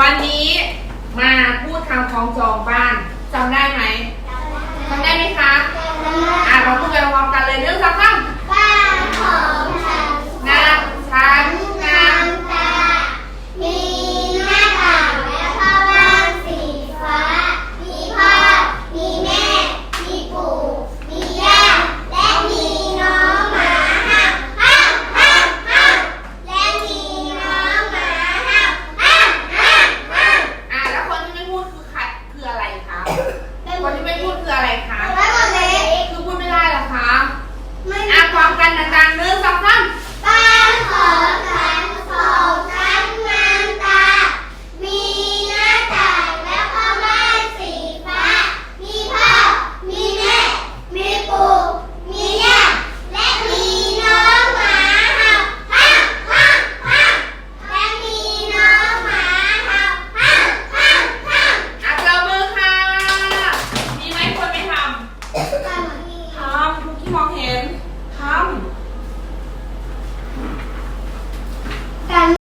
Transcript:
วันนี้มาพูดคำคล้องจองบ้าน